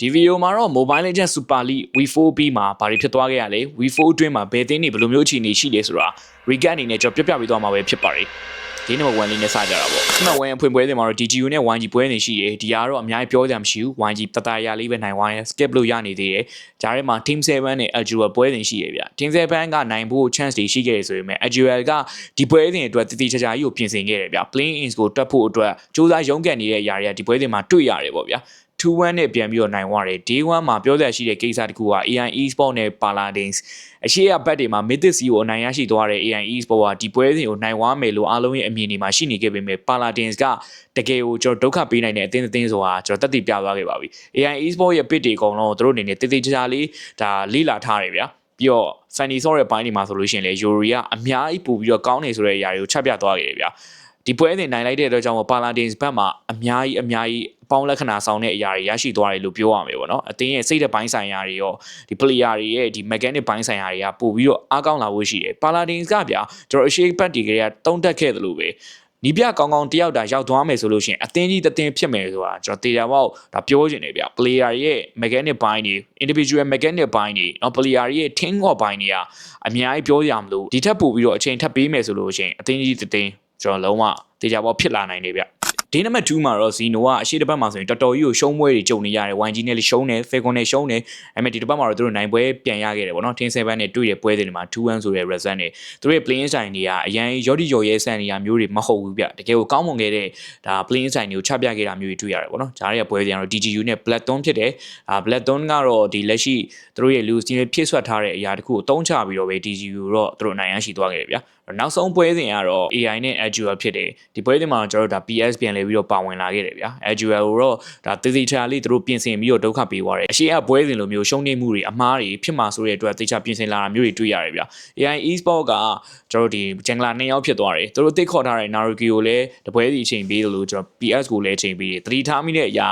ဒီဗီဒီယိုမှာတော့ Mobile Legends Super League V4B မှာဘာတွေဖြစ်သွားခဲ့ရလဲ V4 အတွင်းမှာဘယ်သင်းတွေဘယ်လိုမျိုးအခြေအနေရှိလဲဆိုတာ recap အနေနဲ့ကျွန်တော်ပြပြပေးသွားမှာပဲဖြစ်ပါတယ်ဒီနေ့မှာ1လေးနဲ့စကြတာပေါ့ဒီမှာ1အဖွင့်ပွဲတွေမှာတော့ DGU နဲ့ 1G ပွဲနေရှိတယ်ဒီကတော့အများကြီးပြောကြမှာမရှိဘူး 1G တတရာလေးပဲနိုင်သွားတယ် skip လို့ရနေသေးတယ်ဂျားထဲမှာ Team 7နဲ့ Azure ပွဲနေရှိရဗျ Team 7ကနိုင်ဖို့ chance တွေရှိခဲ့တယ်ဆိုပေမဲ့ Azure ကဒီပွဲစဉ်အတွက်တတိချာချာကြီးကိုပြင်ဆင်ခဲ့တယ်ဗျ playing ins ကိုတွက်ဖို့အတွက်စူးစမ်းရုန်းကန်နေတဲ့အရာတွေကဒီပွဲစဉ်မှာတွေ့ရတယ်ပေါ့ဗျာ 2-1နဲ့ပြန်ပြီးတော့နိုင်သွားတယ် day 1မှာပြောရရှိတဲ့ကိစ္စတခုက AI Esport နဲ့ Paladins အရှိရဘက်တွေမှာ Mythic ကိုအနိုင်ရရှိသွားတဲ့ AI Esport ကဒီပွဲစဉ်ကိုနိုင်သွားမယ်လို့အားလုံးရဲ့အမြင်တွေမှာရှိနေခဲ့ပေမဲ့ Paladins ကတကယ်ကိုကျွန်တော်ဒုက္ခပေးနိုင်တဲ့အသင်းအသင်းဆိုတာကျွန်တော်တက်တည်ပြသွားခဲ့ပါပြီ AI Esport ရဲ့ pit တွေအကုန်လုံးသူတို့အနေနဲ့တည်တည်ချာချာလေးဒါလေးလာထားတယ်ဗျာပြီးတော့ Fanny Saw ရဲ့ဘိုင်းဒီမှာဆိုလို့ရှိရင်လေ Yuri ကအများကြီးပို့ပြီးတော့ကောင်းနေဆိုတဲ့အရာတွေကိုချက်ပြသွားခဲ့တယ်ဗျာ ဒီပွဲစဉ်နိုင်လိုက်တဲ့အတွက်ကြောင့်ပါလာဒင်စ်ဘက်မှာအများကြီးအများကြီးအပေါင်းလက္ခဏာဆောင်တဲ့အရာတွေရရှိသွားတယ်လို့ပြောရမယ်ပေါ့နော်အသင်းရဲ့စိတ်သက်ပိုင်းဆိုင်ရာတွေရောဒီ player တွေရဲ့ဒီ mechanic ပိုင်းဆိုင်ရာတွေကပို့ပြီးတော့အားကောင်းလာဖို့ရှိတယ်ပါလာဒင်စ်ကဗျာကျွန်တော်အရှိတ်ပတ်တီကလေးကတုံးတက်ခဲ့တယ်လို့ပဲနီးပြကောင်းကောင်းတယောက်တာရောက်သွားမယ်ဆိုလို့ရှိရင်အသင်းကြီးတစ်သင်းဖြစ်မယ်ဆိုတာကျွန်တော်တေချာပေါက်ဒါပြောချင်တယ်ဗျ player ရဲ့ mechanic ဘိုင်းတွေ individual mechanic ဘိုင်းတွေနော် player ရဲ့ team work ဘိုင်းတွေကအများကြီးပြောရမလို့ဒီထက်ပိုပြီးတော့အချိန်ထပ်ပေးမယ်ဆိုလို့ရှိရင်အသင်းကြီးတစ်သင်း ကျွန်တော်လုံးဝတေချာပေါက်ဖြစ်လာနိုင်တယ်ဗျ ဒီနံပါတ်2မှာတော့ဇီနိုကအရှိတစ်ပတ်မှာဆိုရင်တော်တော်ကြီးကိုရှုံးပွဲတွေကြုံနေရတယ် YG နဲ့လည်းရှုံးတယ် Falcon နဲ့ရှုံးတယ်အဲ့မဲ့ဒီတစ်ပတ်မှာတော့သူတို့နိုင်ပွဲပြန်ရခဲ့တယ်ပေါ့နော် Team 7နဲ့တွေ့ရပွဲတွေမှာ2-1ဆိုတဲ့ result နဲ့သူတို့ရဲ့ playing style တွေကအရန်ရော်ဒီရော်ရဲဆန်နေရမျိုးတွေမဟုတ်ဘူးဗျတကယ်ကိုကောင်းမွန်ခဲ့တဲ့ဒါ playing style တွေကိုချပြခဲ့တာမျိုးတွေတွေ့ရတယ်ပေါ့နော်ဂျားရဲ့ပွဲတွေကတော့ DGU နဲ့ Blackthorn ဖြစ်တယ်အာ Blackthorn ကတော့ဒီလက်ရှိသူတို့ရဲ့ loose team ဖြစ်ဆွတ်ထားတဲ့အရာတခုကိုတုံးချပြီးတော့ပဲ DGU တော့သူတို့နိုင်ရရှိသွားခဲ့တယ်ဗျာနောက်ဆုံးပွဲစဉ်ကတော့ AI နဲ့ Azure ဖြစ်တယ်ဒီပွဲစဉ်မှာတော့ကျွန်တော်တို့ဒါ PS ပြန်လဲပြီးတော့ပါဝင်လာခဲ့တယ်ဗျာ Azure ကိုတော့ဒါသေသေးချာလေးသူတို့ပြင်ဆင်ပြီးတော့ဒုက္ခပေးသွားတယ်အရှိအပွဲစဉ်လိုမျိုးရှုံးနေမှုတွေအမားတွေဖြစ်မှာဆိုတဲ့အတွက်သေချာပြင်ဆင်လာတာမျိုးတွေတွေ့ရတယ်ဗျာ AI Esport ကကျွန်တော်တို့ဒီဂျန်ဂလာနှစ်ယောက်ဖြစ်သွားတယ်သူတို့သိခေါ်ထားတဲ့ Naruki ကိုလည်းတပွဲစီအချိန်ပေးတယ်လို့ကျွန်တော် PS ကိုလည်းအချိန်ပေးတယ်သတိထားမိတဲ့အရာ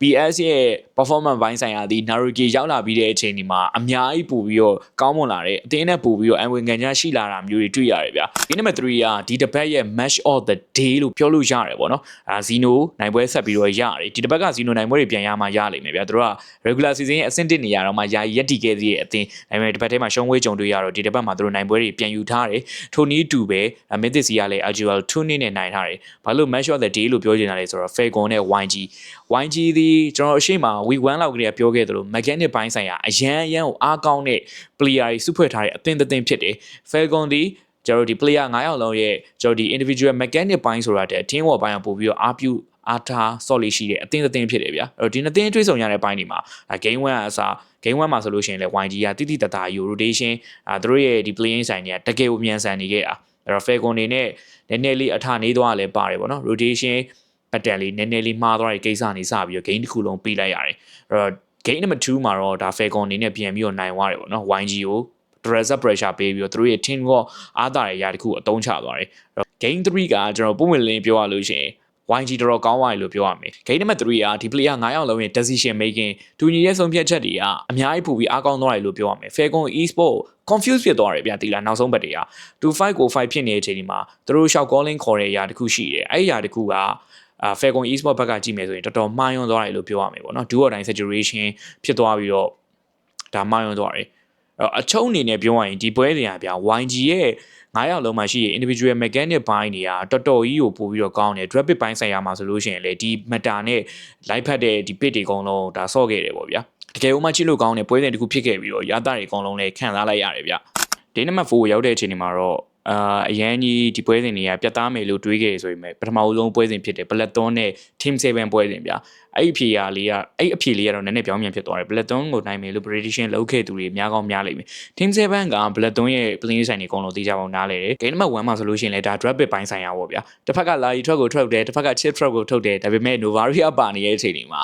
PS ရဲ့ performance ဘိုင်းဆိုင်ရာဒီ Naruki ရောက်လာပြီးတဲ့အချိန်ဒီမှာအများကြီးပို့ပြီးတော့ကောင်းမွန်လာတယ်အတင်းနဲ့ပို့ပြီးတော့အဝင်ခံချရှိလာတာမျိုးတွေတွေ့ရတယ်ဗျာဒီနံပါတ်3ကဒီတစ်ပတ်ရဲ့ match of the day လို့ပြောလို့ရတယ်ပေါ့နော်အာ Zeno နိုင်ပွဲဆက်ပြီးတော့ရတယ်ဒီတစ်ပတ်က Zeno နိုင်ပွဲတွေပြန်ရမှရလိမ့်မယ်ဗျာတို့က regular season ရဲ့အဆင့်1နေရာတော့မှယာယီရက်တီခဲ့သေးတဲ့အတင်းဒါပေမဲ့ဒီပတ်ထဲမှာရှုံးဝေးကြုံတွေ့ရတော့ဒီတစ်ပတ်မှာတို့နိုင်ပွဲတွေပြန်ယူထားတယ်ထိုနည်းတူပဲ Mythic စီကလည်း Agile 2နှစ်နဲ့နိုင်ထားတယ်ဘာလို့ match of the day လို့ပြောချင်တာလဲဆိုတော့ Falcon နဲ့ YG YG ဒီကျွန်တော်အရှိမ week 1လောက်ကလေးကပြောခဲ့သလို mechanic ဘိုင်းဆိုင်ရာအရန်အရန်ကိုအားကောင်းတဲ့ player တွေစုဖွဲ့ထားတဲ့အသင်းတစ်သင်းဖြစ်တယ်။ Falcon ဒီကျွန်တော်ဒီ player 9ယောက်လုံးရဲ့ကျွန်တော်ဒီ individual mechanic ဘိုင်းဆိုတာတဲ့ team work ဘိုင်းကိုပို့ပြီးတော့အားပြုအားထား solid ရှိတဲ့အသင်းတစ်သင်းဖြစ်တယ်ဗျာ။အဲ့တော့ဒီနှစ်သင်းတွေးဆုံရတဲ့ဘိုင်းဒီမှာ game 1အစား game 1မှာဆိုလို့ရှိရင်လည်း YG ကတိတိတတ်တာယူ rotation အာသူတို့ရဲ့ဒီ playing ဆိုင်တွေကတကယ်ကိုမြန်ဆန်နေခဲ့တာ။အဲ့တော့ Falcon နေနဲ့နည်းနည်းလေးအထနေသွားလည်းပါတယ်ပေါ့နော် rotation ပတ်တန်လေးနည်းနည်းလေးမှားသွားတဲ့ကိစ္စနေစပြီးတော့ game တစ်ခုလုံးပြီးလိုက်ရတယ်အဲ့တော့ game number 2မှာတော့ဒါ Falcon အနေနဲ့ပြန်ပြီးတော့နိုင်သွားတယ်ပေါ့နော် YG ကို dress pressure ပေးပြီးတော့သူတို့ရဲ့ team ကအားသာတဲ့ຢာတစ်ခုအသုံးချသွားတယ်အဲ့တော့ game 3ကကျွန်တော်ပုံမှန်လင်းပြောရလို့ရှိရင် YG တော်တော်ကောင်းသွားပြီလို့ပြောရမယ်။ Game number 3ကဒီ player 9ယောက်လုံးရဲ့ decision making တူညီရဲ့ဆုံးဖြတ်ချက်တွေကအများကြီးပိုပြီးအားကောင်းသွားတယ်လို့ပြောရမယ်။ Falcon Esport confuse ဖြစ်သွားတယ်ဗျာဒီလားနောက်ဆုံးဘက်တွေက25ကို5ဖြစ်နေတဲ့အချိန်ဒီမှာသူတို့ short calling ခေါ်တဲ့အရာတစ်ခုရှိတယ်။အဲ့ဒီအရာတစ်ခုက အာ Falcon Esport ဘက်ကကြည့်မယ်ဆိုရင်တော်တော်မှားယွင်းသွားတယ်လို့ပြောရမယ်ပေါ့နော်။ do or die situation ဖြစ်သွားပြီးတော့ဒါမှားယွင်းသွားတယ်။အဲ့တော့အချုံအနေနဲ့ပြောရရင်ဒီပွဲတွေကဗျာ YG ရဲ့9ယောက်လုံးမှာရှိရ individual mechanic ဘိုင်းတွေကတော်တော်ကြီးကိုပို့ပြီးတော့ကောင်းတယ် drop bit ဘိုင်းဆိုင်ရာမှာဆိုလို့ရှိရင်လေဒီ meta နဲ့ live ဖတ်တဲ့ဒီ bit တွေအကုန်လုံးဒါဆော့ခဲ့တယ်ပေါ့ဗျာတကယ်လို့မှချစ်လို့ကောင်းတဲ့ပွဲစဉ်တစ်ခုဖြစ်ခဲ့ပြီးတော့ရတာတွေအကုန်လုံးလည်းခံစားလိုက်ရတယ်ဗျဒီနံပါတ်4ကိုရောက်တဲ့အချိန်ဒီမှာတော့ အာအရန်ကြီးဒီပွဲစဉ်တွေကပြတ်သားမယ်လို့တွေးခဲ့ဆိုရင်ပထမဦးဆုံးပွဲစဉ်ဖြစ်တယ် Blackthorn နဲ့ Team 7ပွဲစဉ်ဗျာအဲ့အဖြေရလေးကအဲ့အဖြေလေးကတော့နည်းနည်းပြောင်းပြန်ဖြစ်သွားတယ် Blackthorn ကိုနိုင်မယ်လို့ prediction လုပ်ခဲ့သူတွေများကောင်းများလိမ့်မယ် Team 7က Blackthorn ရဲ့ playing ဆိုင်တွေအကုန်လုံးသိကြပါအောင်နားလေတယ် Game number 1မှာဆိုလို့ရှိရင်လည်းဒါ drop bit ပိုင်းဆိုင်ရပါဗျာတစ်ဖက်က Larry Truck ကိုထုတ်တယ်တစ်ဖက်က Chip Truck ကိုထုတ်တယ်ဒါပေမဲ့ Novaria ပါနေတဲ့အချိန်တွေမှာ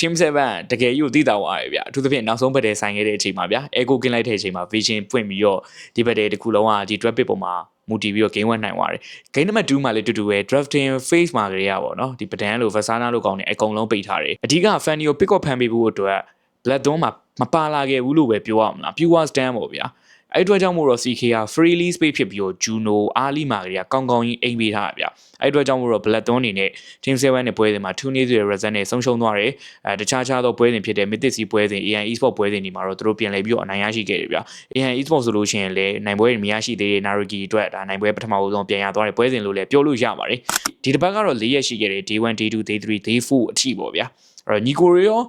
team 7တကယ်ကြီးကိုသိတာဝါရယ်ဗျအထူးသဖြင့်နောက်ဆုံးဘက်တဲဆိုင်ခဲ့တဲ့အချိန်မှာဗျ echo ကင်းလိုက်တဲ့အချိန်မှာ vision ပွင့်ပြီးတော့ဒီဘက်တဲတစ်ခုလုံးကဒီ draft pick ပေါ်မှာမူတည်ပြီးတော့ game ဝင်နိုင်သွားတယ်။ game number 2မှာလည်းတူတူပဲ drafting phase မှာကလေးရပါတော့နော်ဒီ pattern လို့ versana လို့ကောင်းနေအကုန်လုံးပိတ်ထားတယ်။အဓိက fan ကို pick up ဖန်ပေးဖို့အတွက် black dawn မှာမပါလာခဲ့ဘူးလို့ပဲပြောရမလား pure stand ပေါ့ဗျာ။ အဲ့ဒီအတွက်ကြောင့်မို့တော့ CK က freely space ဖြစ်ပြီးတော့ Juno အားလီမာကလေးကကောင်းကောင်းကြီးအိမ်ပေးထားတာဗျအဲ့ဒီအတွက်ကြောင့်မို့တော့ Black Dawn အနေနဲ့ Team 7နဲ့ပွဲစဉ်မှာ2နေ့ဆိုတဲ့ result နဲ့ဆုံးရှုံးသွားတယ်အဲတခြားခြားသောပွဲစဉ်ဖြစ်တဲ့ Mythic စီပွဲစဉ် AI Esport ပွဲစဉ်တွေမှာတော့သူတို့ပြန်လည်ပြီးတော့အနိုင်ရရှိခဲ့တယ်ဗျ AI Esport ဆိုလို့ရှိရင်လည်းနိုင်ပွဲတွေမရရှိသေးတဲ့ Naruki အတွက်ဒါနိုင်ပွဲပထမဆုံးပြန်ရသွားတဲ့ပွဲစဉ်လို့လည်းပြောလို့ရပါတယ်ဒီတစ်ပတ်ကတော့၄ရက်ရှိခဲ့တယ် Day 1 Day 2 Day 3 Day 4အထိပေါ့ဗျာအဲ့တော့ညီကိုတွေရော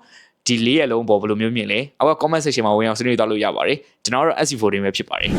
ဒီ၄ရက်လုံးပေါ်ဘယ်လိုမျိုးမြင်လဲအောက်က comment section မှာဝင်အောင်ဆွေးနွေးသွားလို့ရပါတယ်ကျွန်တော်တို့ SC14 ပဲဖြစ်ပါတယ်